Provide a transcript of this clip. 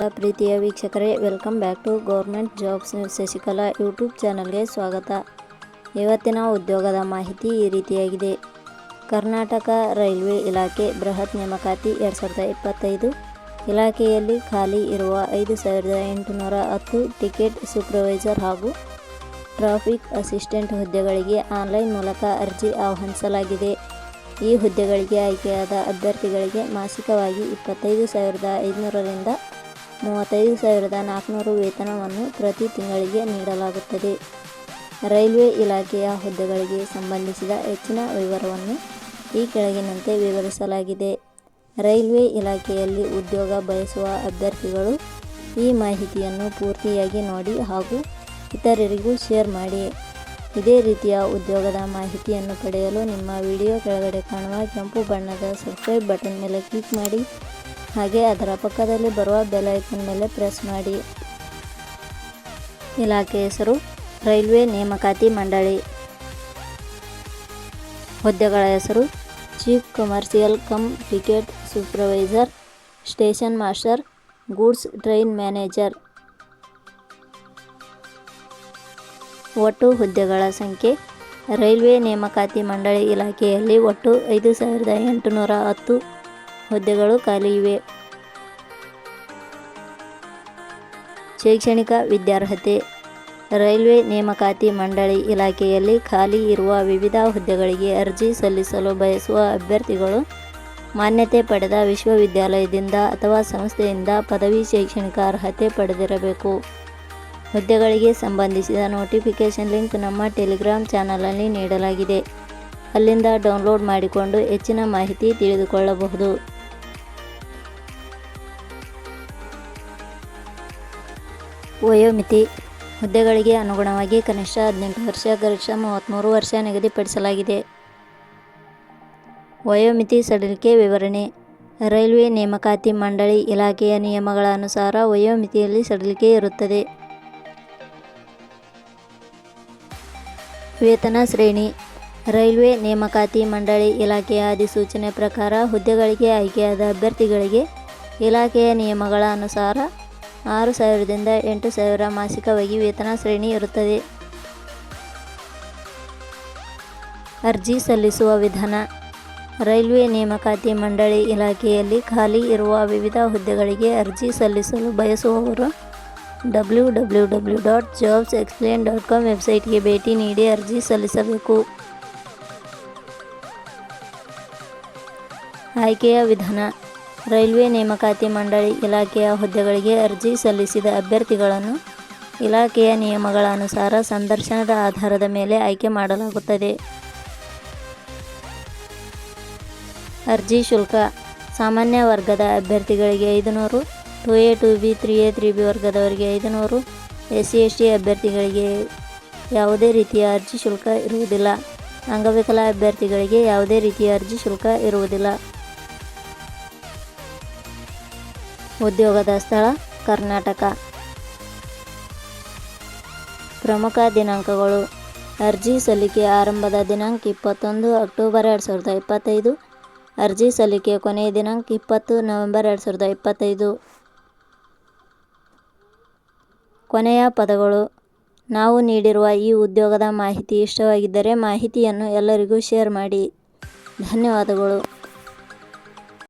ಪ್ರೀತಿಯ ವೀಕ್ಷಕರೇ, welcome back to government jobs Shashikala YouTube ಚಾನಲ್ಗೆ ಸ್ವಾಗತ. ಇವತ್ತಿನ ಉದ್ಯೋಗದ ಮಾಹಿತಿ ಈ ರೀತಿಯಾಗಿದೆ. ಕರ್ನಾಟಕ ರೈಲ್ವೆ ಇಲಾಖೆ ಬೃಹತ್ ನೇಮಕಾತಿ ಎರಡು ಸಾವಿರದ ಇಪ್ಪತ್ತೈದು ಇಲಾಖೆಯಲ್ಲಿ ಖಾಲಿ ಇರುವ ಐದು ಸಾವಿರದ ಎಂಟುನೂರ ಹತ್ತು ಟಿಕೆಟ್ ಸೂಪರ್ವೈಸರ್ ಹಾಗೂ ಟ್ರಾಫಿಕ್ ಅಸಿಸ್ಟೆಂಟ್ ಹುದ್ದೆಗಳಿಗೆ ಆನ್ಲೈನ್ ಮೂಲಕ ಅರ್ಜಿ ಆಹ್ವಾನಿಸಲಾಗಿದೆ. ಈ ಹುದ್ದೆಗಳಿಗೆ ಆಯ್ಕೆಯಾದ ಅಭ್ಯರ್ಥಿಗಳಿಗೆ ಮಾಸಿಕವಾಗಿ ಇಪ್ಪತ್ತೈದು ಸಾವಿರದ ಐದುನೂರರಿಂದ ಮೂವತ್ತೈದು ಸಾವಿರದ ನಾಲ್ಕುನೂರು ವೇತನವನ್ನು ಪ್ರತಿ ತಿಂಗಳಿಗೆ ನೀಡಲಾಗುತ್ತದೆ. ರೈಲ್ವೆ ಇಲಾಖೆಯ ಹುದ್ದೆಗಳಿಗೆ ಸಂಬಂಧಿಸಿದ ಹೆಚ್ಚಿನ ವಿವರವನ್ನು ಈ ಕೆಳಗಿನಂತೆ ವಿವರಿಸಲಾಗಿದೆ. ರೈಲ್ವೆ ಇಲಾಖೆಯಲ್ಲಿ ಉದ್ಯೋಗ ಬಯಸುವ ಅಭ್ಯರ್ಥಿಗಳು ಈ ಮಾಹಿತಿಯನ್ನು ಪೂರ್ತಿಯಾಗಿ ನೋಡಿ ಹಾಗೂ ಇತರರಿಗೂ ಶೇರ್ ಮಾಡಿ. ಇದೇ ರೀತಿಯ ಉದ್ಯೋಗದ ಮಾಹಿತಿಯನ್ನು ಪಡೆಯಲು ನಿಮ್ಮ ವಿಡಿಯೋ ಕೆಳಗಡೆ ಕಾಣುವ ಕೆಂಪು ಬಣ್ಣದ ಸಬ್ಸ್ಕ್ರೈಬ್ ಬಟನ್ ಮೇಲೆ ಕ್ಲಿಕ್ ಮಾಡಿ. ಹಾಗೆ ಅದರ ಪಕ್ಕದಲ್ಲಿ ಬರುವ ಬೆಲ್ ಐಕನ್ ಮೇಲೆ ಪ್ರೆಸ್ ಮಾಡಿ. ಇಲಾಖೆ ಹೆಸರು, ರೈಲ್ವೆ ನೇಮಕಾತಿ ಮಂಡಳಿ. ಹುದ್ದೆಗಳ ಹೆಸರು chief commercial cum ticket supervisor station master goods train manager ಒಟ್ಟು ಹುದ್ದೆಗಳ ಸಂಖ್ಯೆ, ರೈಲ್ವೆ ನೇಮಕಾತಿ ಮಂಡಳಿ ಇಲಾಖೆಯಲ್ಲಿ ಒಟ್ಟು ಐದು ಸಾವಿರದ ಎಂಟುನೂರ ಹತ್ತು. ಹುದ್ದೆಗಳು ಖಾಲಿ ಇವೆ. ಶೈಕ್ಷಣಿಕ ವಿದ್ಯಾರ್ಹತೆ, ರೈಲ್ವೆ ನೇಮಕಾತಿ ಮಂಡಳಿ ಇಲಾಖೆಯಲ್ಲಿ ಖಾಲಿ ಇರುವ ವಿವಿಧ ಹುದ್ದೆಗಳಿಗೆ ಅರ್ಜಿ ಸಲ್ಲಿಸಲು ಬಯಸುವ ಅಭ್ಯರ್ಥಿಗಳು ಮಾನ್ಯತೆ ಪಡೆದ ವಿಶ್ವವಿದ್ಯಾಲಯದಿಂದ ಅಥವಾ ಸಂಸ್ಥೆಯಿಂದ ಪದವಿ ಶೈಕ್ಷಣಿಕ ಅರ್ಹತೆ ಪಡೆದಿರಬೇಕು. ಹುದ್ದೆಗಳಿಗೆ ಸಂಬಂಧಿಸಿದ ನೋಟಿಫಿಕೇಷನ್ ಲಿಂಕ್ ನಮ್ಮ ಟೆಲಿಗ್ರಾಮ್ ಚಾನಲಲ್ಲಿ ನೀಡಲಾಗಿದೆ. ಅಲ್ಲಿಂದ ಡೌನ್ಲೋಡ್ ಮಾಡಿಕೊಂಡು ಹೆಚ್ಚಿನ ಮಾಹಿತಿ ತಿಳಿದುಕೊಳ್ಳಬಹುದು. ವಯೋಮಿತಿ. ಹುದ್ದೆಗಳಿಗೆ ಅನುಗುಣವಾಗಿ ಕನಿಷ್ಠ ಹದಿನೆಂಟು ವರ್ಷ, ಗರಿಷ್ಠ ಮೂವತ್ತ್ಮೂರು ವರ್ಷ ನಿಗದಿಪಡಿಸಲಾಗಿದೆ. ವಯೋಮಿತಿ ಸಡಿಲಿಕೆ ವಿವರಣೆ. ರೈಲ್ವೆ ನೇಮಕಾತಿ ಮಂಡಳಿ ಇಲಾಖೆಯ ನಿಯಮಗಳ ಅನುಸಾರ ವಯೋಮಿತಿಯಲ್ಲಿ ಸಡಿಲಿಕೆ ಇರುತ್ತದೆ. ವೇತನ ಶ್ರೇಣಿ. ರೈಲ್ವೆ ನೇಮಕಾತಿ ಮಂಡಳಿ ಇಲಾಖೆಯ ಅಧಿಸೂಚನೆ ಪ್ರಕಾರ ಹುದ್ದೆಗಳಿಗೆ ಆಯ್ಕೆಯಾದ ಅಭ್ಯರ್ಥಿಗಳಿಗೆ ಇಲಾಖೆಯ ನಿಯಮಗಳ ಅನುಸಾರ ಆರು ಸಾವಿರದಿಂದ ಎಂಟು ಸಾವಿರ ಮಾಸಿಕವಾಗಿ ವೇತನ ಶ್ರೇಣಿ ಇರುತ್ತದೆ. ಅರ್ಜಿ ಸಲ್ಲಿಸುವ ವಿಧಾನ. ರೈಲ್ವೆ ನೇಮಕಾತಿ ಮಂಡಳಿ ಇಲಾಖೆಯಲ್ಲಿ ಖಾಲಿ ಇರುವ ವಿವಿಧ ಹುದ್ದೆಗಳಿಗೆ ಅರ್ಜಿ ಸಲ್ಲಿಸಲು ಬಯಸುವವರು W W W dot jobs explain dot com ವೆಬ್ಸೈಟ್ಗೆ ಭೇಟಿ ನೀಡಿ ಅರ್ಜಿ ಸಲ್ಲಿಸಬೇಕು. ಆಯ್ಕೆಯ ವಿಧಾನ. ರೈಲ್ವೆ ನೇಮಕಾತಿ ಮಂಡಳಿ ಇಲಾಖೆಯ ಹುದ್ದೆಗಳಿಗೆ ಅರ್ಜಿ ಸಲ್ಲಿಸಿದ ಅಭ್ಯರ್ಥಿಗಳನ್ನು ಇಲಾಖೆಯ ನಿಯಮಗಳ ಅನುಸಾರ ಸಂದರ್ಶನದ ಆಧಾರದ ಮೇಲೆ ಆಯ್ಕೆ ಮಾಡಲಾಗುತ್ತದೆ. ಅರ್ಜಿ ಶುಲ್ಕ. ಸಾಮಾನ್ಯ ವರ್ಗದ ಅಭ್ಯರ್ಥಿಗಳಿಗೆ ಐದುನೂರು, two A two B, three A, three B ವರ್ಗದವರಿಗೆ ಐದುನೂರು ಎಸ್ ಸಿ ಎಸ್ ಟಿ ಅಭ್ಯರ್ಥಿಗಳಿಗೆ ಯಾವುದೇ ರೀತಿಯ ಅರ್ಜಿ ಶುಲ್ಕ ಇರುವುದಿಲ್ಲ. ಅಂಗವಿಕಲ ಅಭ್ಯರ್ಥಿಗಳಿಗೆ ಯಾವುದೇ ರೀತಿಯ ಅರ್ಜಿ ಶುಲ್ಕ ಇರುವುದಿಲ್ಲ. ಉದ್ಯೋಗದ ಸ್ಥಳ ಕರ್ನಾಟಕ. ಪ್ರಮುಖ ದಿನಾಂಕಗಳು. ಅರ್ಜಿ ಸಲ್ಲಿಕೆ ಆರಂಭದ ದಿನಾಂಕ ಇಪ್ಪತ್ತೊಂದು ಅಕ್ಟೋಬರ್ ಎರಡು ಸಾವಿರದ ಇಪ್ಪತ್ತೈದು. ಅರ್ಜಿ ಸಲ್ಲಿಕೆ ಕೊನೆಯ ದಿನಾಂಕ ಇಪ್ಪತ್ತು ನವೆಂಬರ್ ಎರಡು ಸಾವಿರದ ಇಪ್ಪತ್ತೈದು. ಕೊನೆಯ ಪದಗಳು. ನಾವು ನೀಡಿರುವ ಈ ಉದ್ಯೋಗದ ಮಾಹಿತಿ ಇಷ್ಟವಾಗಿದ್ದರೆ ಮಾಹಿತಿಯನ್ನು ಎಲ್ಲರಿಗೂ ಶೇರ್ ಮಾಡಿ. ಧನ್ಯವಾದಗಳು.